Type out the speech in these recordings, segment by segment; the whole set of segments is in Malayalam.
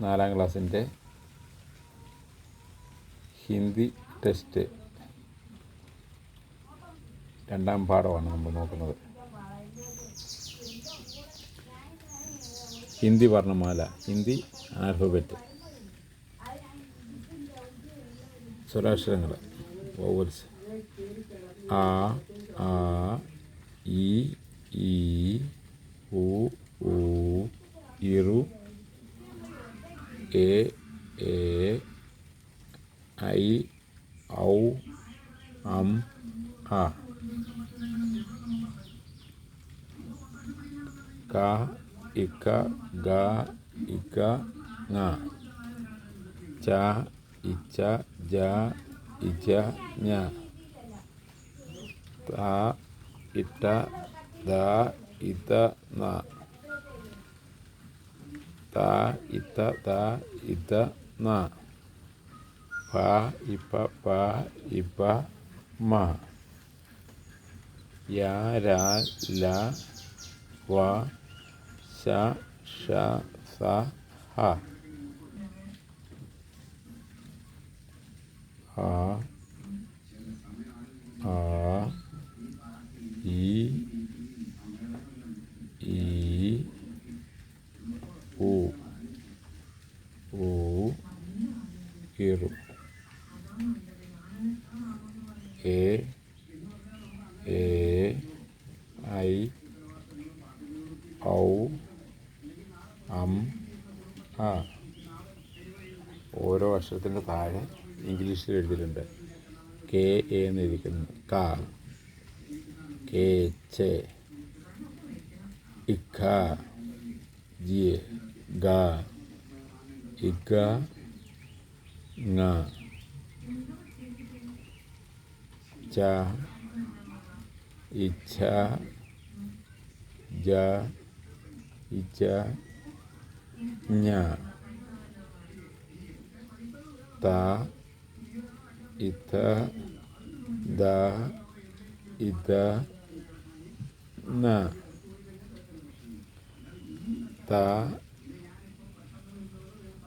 നാലാം ക്ലാസ്സിന്റെ ഹിന്ദി ടെസ്റ്റ്. രണ്ടാം പാഠമാണ് നമ്മൾ നോക്കുന്നത്. ഹിന്ദി വർണമാല ഹിന്ദി ആൽഫബറ്റ്. സ്വരാക്ഷരങ്ങൾ വോവൽസ് ആ ആ ഇ e e ai au am a ka ika ga ika nga ca ica ja ija nya ta ita da ita na та, и та, та, и та, на. Па, и па, па, и па, ма. Я, ра, ля, ва, ша, ша, са, ха. ха. ഉ ഊ ഇറു. എ എ ഐ ഔ അം ആ. ഓരോ അക്ഷരത്തിന്റെ താഴെ ഇംഗ്ലീഷിൽ എഴുതിയിട്ടുണ്ട്. കെ എ എന്ന് എഴുതിക്കുന്നു ക. കെ ചെ. ഇഖ ജി ga iga nga ca ica ja ica nya ta ita da ida na ta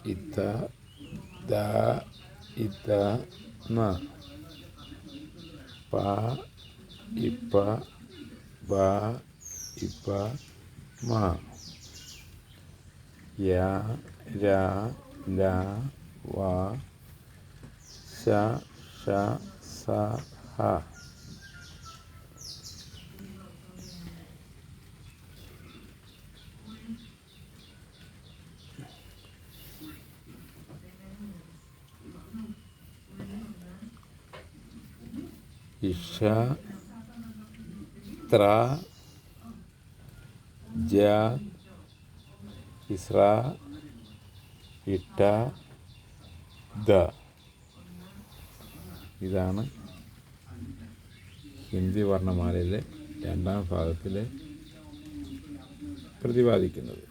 ita da ita na. Pa ipa ba ipa ma. Ya ra da wa sha sha sa ha. ഇഷ ത്ര ജ ഇസ്ര ഇട്ട ദ. ഇതാണ് ഹിന്ദി വർണമാലയിലെ രണ്ടാം ഭാഗത്തിൽ പ്രതിപാദിക്കുന്നത്.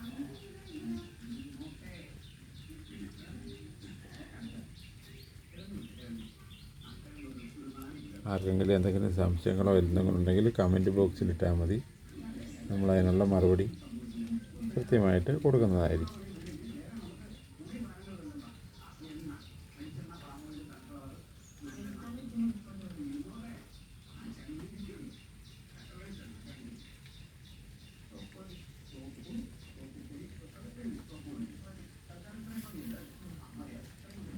ആർക്കെങ്കിലും എന്തെങ്കിലും സംശയങ്ങളോ എന്തെങ്കിലും ഉണ്ടെങ്കിൽ കമന്റ് ബോക്സിൽ ഇട്ടാൽ മതി. നമ്മൾ അതിനുള്ള മറുപടി കൃത്യമായിട്ട് കൊടുക്കുന്നതായിരിക്കും.